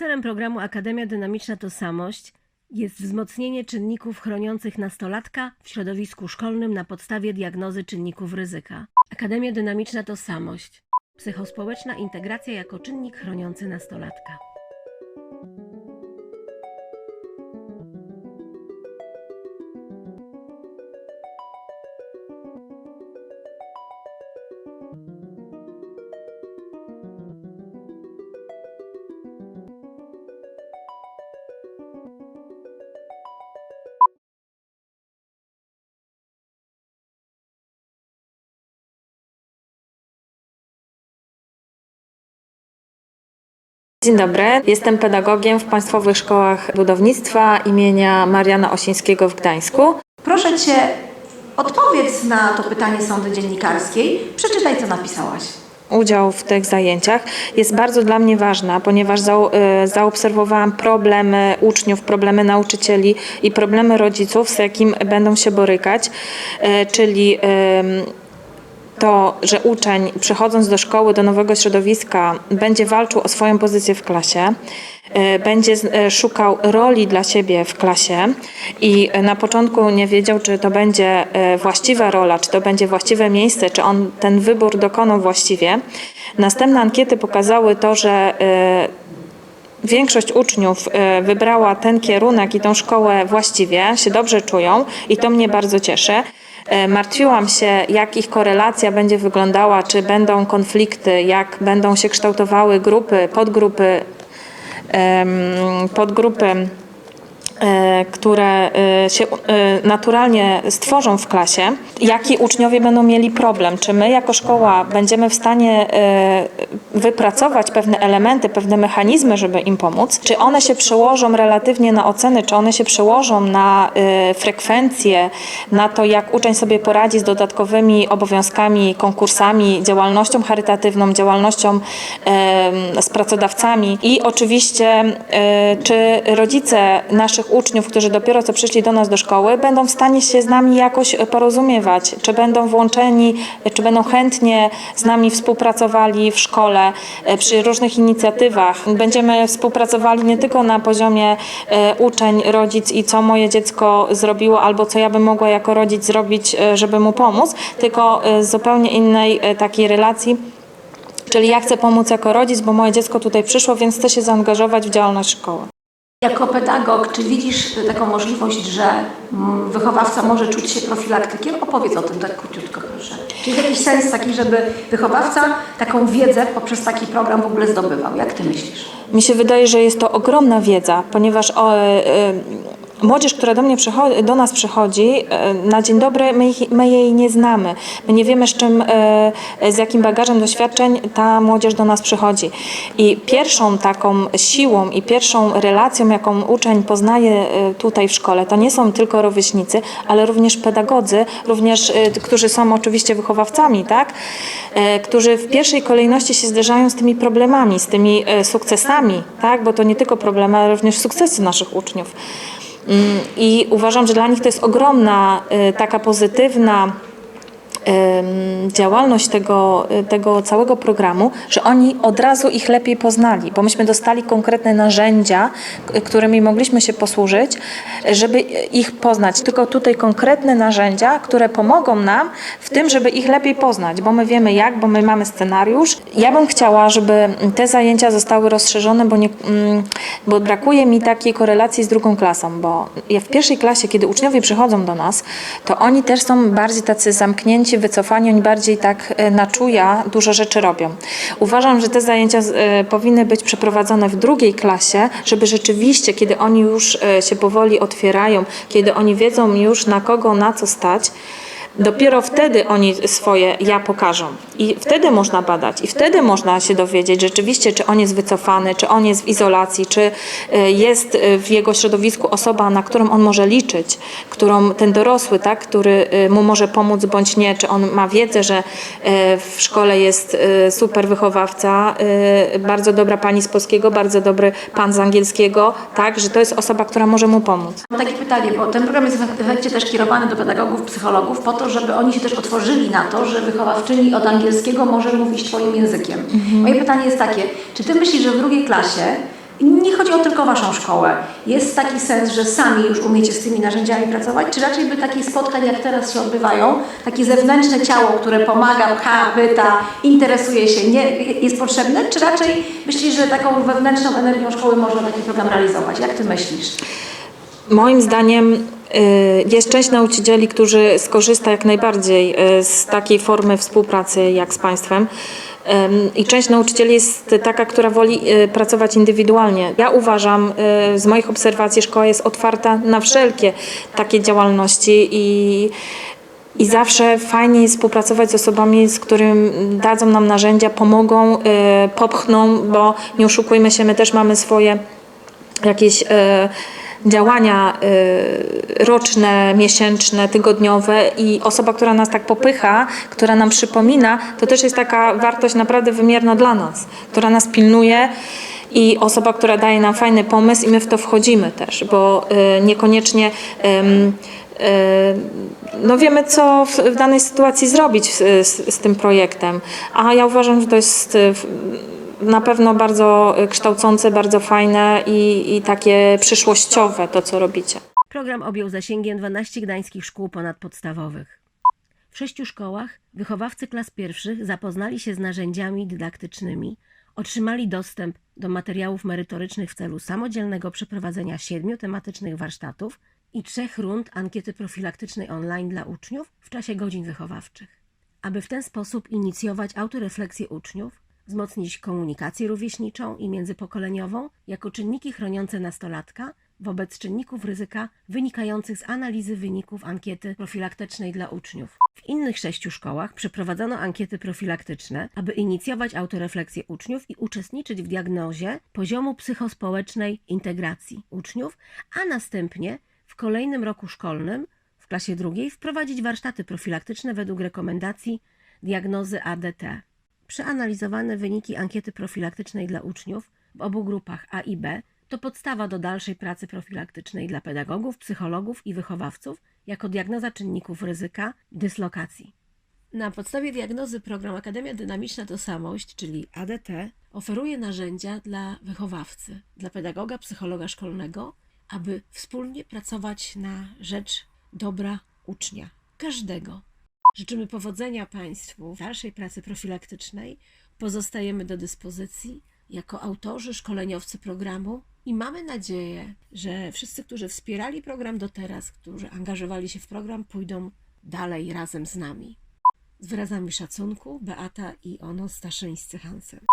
Celem programu Akademia Dynamiczna Tożsamość jest wzmocnienie czynników chroniących nastolatka w środowisku szkolnym na podstawie diagnozy czynników ryzyka. Akademia Dynamiczna Tożsamość. Psychospołeczna integracja jako czynnik chroniący nastolatka. Dzień dobry, jestem pedagogiem w Państwowych Szkołach Budownictwa imienia Mariana Osińskiego w Gdańsku. Proszę Cię, odpowiedz na to pytanie sądy dziennikarskiej. Przeczytaj, co napisałaś. Udział w tych zajęciach jest bardzo dla mnie ważna, ponieważ y, zaobserwowałam problemy uczniów, problemy nauczycieli i problemy rodziców, z jakim będą się borykać, y, czyli to, że uczeń przychodząc do szkoły, do nowego środowiska, będzie walczył o swoją pozycję w klasie, y, będzie y, szukał roli dla siebie w klasie i y, na początku nie wiedział, czy to będzie właściwa rola, czy to będzie właściwe miejsce, czy on ten wybór dokonał właściwie. Następne ankiety pokazały to, że Większość uczniów wybrała ten kierunek i tą szkołę właściwie, się dobrze czują i to mnie bardzo cieszy. Y, Martwiłam się, jak ich korelacja będzie wyglądała, czy będą konflikty, jak będą się kształtowały grupy, podgrupy, podgrupy e, które e, się e, naturalnie stworzą w klasie, jaki uczniowie będą mieli problem. Czy my jako szkoła będziemy w stanie e, wypracować pewne elementy, pewne mechanizmy, żeby im pomóc? Czy one się przełożą relatywnie na oceny, czy one się przełożą na e, frekwencje, na to, jak uczeń sobie poradzi z dodatkowymi obowiązkami, konkursami, działalnością charytatywną, działalnością z pracodawcami i oczywiście e, czy rodzice naszych uczniów, którzy dopiero co przyszli do nas do szkoły, będą w stanie się z nami jakoś porozumiewać, czy będą włączeni, czy będą chętnie z nami współpracowali w szkole e, przy różnych inicjatywach. Będziemy współpracowali nie tylko na poziomie e, uczeń, rodzic i co moje dziecko zrobiło, albo co ja bym mogła jako rodzic zrobić, e, żeby mu pomóc, tylko z zupełnie innej takiej relacji Czyli ja chcę pomóc jako rodzic, bo moje dziecko tutaj przyszło, więc chcę się zaangażować w działalność szkoły. Jako pedagog, czy widzisz taką możliwość, że mm, wychowawca może czuć się profilaktykiem? Opowiedz o tym tak króciutko, proszę. Czy jest jakiś sens taki, żeby wychowawca taką wiedzę poprzez taki program w ogóle zdobywał? Jak Ty myślisz? Mi się wydaje, że jest to ogromna wiedza, ponieważ o, e, e, młodzież, która do, mnie przychodzi, do nas przychodzi, e, na dzień dobry my, ich, my jej nie znamy. My nie wiemy, z czym, e, z jakim bagażem doświadczeń ta młodzież do nas przychodzi. I pierwszą taką siłą i pierwszą relacją, jaką uczeń poznaje e, tutaj w szkole, to nie są tylko rówieśnicy, ale również pedagodzy, również, którzy są oczywiście wychowawcami, tak? Którzy w pierwszej kolejności się zderzają z tymi problemami, z tymi sukcesami, tak? Bo to nie tylko problemy, ale również sukcesy naszych uczniów. Mm, I uważam, że dla nich to jest ogromna, e, taka pozytywna działalność tego, tego całego programu, że oni od razu ich lepiej poznali, bo myśmy dostali konkretne narzędzia, którymi mogliśmy się posłużyć, żeby ich poznać. Tylko tutaj konkretne narzędzia, które pomogą nam w tym, żeby ich lepiej poznać, bo my wiemy jak, bo my mamy scenariusz. Ja bym chciała, żeby te zajęcia zostały rozszerzone, bo, nie, mm, bo brakuje mi takiej korelacji z drugą klasą, bo ja w pierwszej klasie, kiedy uczniowie przychodzą do nas, to oni też są bardziej tacy zamknięci, wycofani, oni bardziej tak e, na czuja dużo rzeczy robią. Uważam, że te zajęcia e, powinny być przeprowadzone w drugiej klasie, żeby rzeczywiście, kiedy oni już e, się powoli otwierają, kiedy oni wiedzą już na kogo, na co stać, Dopiero wtedy oni swoje ja pokażą. I wtedy można badać, i wtedy można się dowiedzieć rzeczywiście, czy on jest wycofany, czy on jest w izolacji, czy jest w jego środowisku osoba, na którą on może liczyć, którą ten dorosły, tak, który e, mu może pomóc bądź nie, czy on ma wiedzę, że e, w szkole jest e, super wychowawca, bardzo dobra pani z polskiego, bardzo dobry pan z angielskiego, tak, że to jest osoba, która może mu pomóc. Mam takie pytanie, bo ten program jest w efekcie też kierowany do pedagogów, psychologów po to, żeby oni się też otworzyli na to, że wychowawczyni od angielskiego może mówić Twoim językiem. Moje pytanie jest takie, czy Ty myślisz, że w drugiej klasie Nie chodzi o tylko Waszą szkołę. Jest taki sens, że sami już umiecie z tymi narzędziami pracować, czy raczej by takich spotkań, jak teraz się odbywają, takie zewnętrzne ciało, które pomaga, pcha, pyta, interesuje się, nie, jest potrzebne, czy raczej myślisz, że taką wewnętrzną energią szkoły można taki program realizować? Jak Ty myślisz? Moim zdaniem y, jest część nauczycieli, którzy skorzysta jak najbardziej y, z takiej formy współpracy jak z państwem. I część nauczycieli jest taka, która woli y, pracować indywidualnie. Ja uważam, y, z moich obserwacji, szkoła jest otwarta na wszelkie takie działalności i, i zawsze fajnie jest współpracować z osobami, z którymi dadzą nam narzędzia, pomogą, y, popchną, bo nie oszukujmy się, my też mamy swoje jakieś e, działania e, roczne, miesięczne, tygodniowe i osoba, która nas tak popycha, która nam przypomina, to też jest taka wartość naprawdę wymierna dla nas, która nas pilnuje i osoba, która daje nam fajny pomysł i my w to wchodzimy też, bo e, niekoniecznie e, no wiemy, co w, danej sytuacji zrobić z, z, z tym projektem, a ja uważam, że to jest na pewno bardzo kształcące, bardzo fajne i, i takie przyszłościowe to, co robicie. Program objął zasięgiem 12 gdańskich szkół ponadpodstawowych. W sześciu szkołach wychowawcy klas pierwszych zapoznali się z narzędziami dydaktycznymi, otrzymali dostęp do materiałów merytorycznych w celu samodzielnego przeprowadzenia siedmiu tematycznych warsztatów i trzech rund ankiety profilaktycznej online dla uczniów w czasie godzin wychowawczych. Aby w ten sposób inicjować autorefleksję uczniów, wzmocnić komunikację rówieśniczą i międzypokoleniową jako czynniki chroniące nastolatka wobec czynników ryzyka wynikających z analizy wyników ankiety profilaktycznej dla uczniów. W innych sześciu szkołach przeprowadzono ankiety profilaktyczne, aby inicjować autorefleksję uczniów i uczestniczyć w diagnozie poziomu psychospołecznej integracji uczniów, a następnie w kolejnym roku szkolnym, w klasie drugiej, wprowadzić warsztaty profilaktyczne według rekomendacji diagnozy ADT. Przeanalizowane wyniki ankiety profilaktycznej dla uczniów w obu grupach A i B to podstawa do dalszej pracy profilaktycznej dla pedagogów, psychologów i wychowawców jako diagnoza czynników ryzyka dyslokacji. Na podstawie diagnozy program Akademia Dynamiczna Tożsamość, czyli ADT, oferuje narzędzia dla wychowawcy, dla pedagoga, psychologa szkolnego, aby wspólnie pracować na rzecz dobra ucznia, każdego. Życzymy powodzenia Państwu w dalszej pracy profilaktycznej. Pozostajemy do dyspozycji jako autorzy, szkoleniowcy programu i mamy nadzieję, że wszyscy, którzy wspierali program do teraz, którzy angażowali się w program, pójdą dalej razem z nami. Z wyrazami szacunku Beata i Ono Staszyńscy Hansen.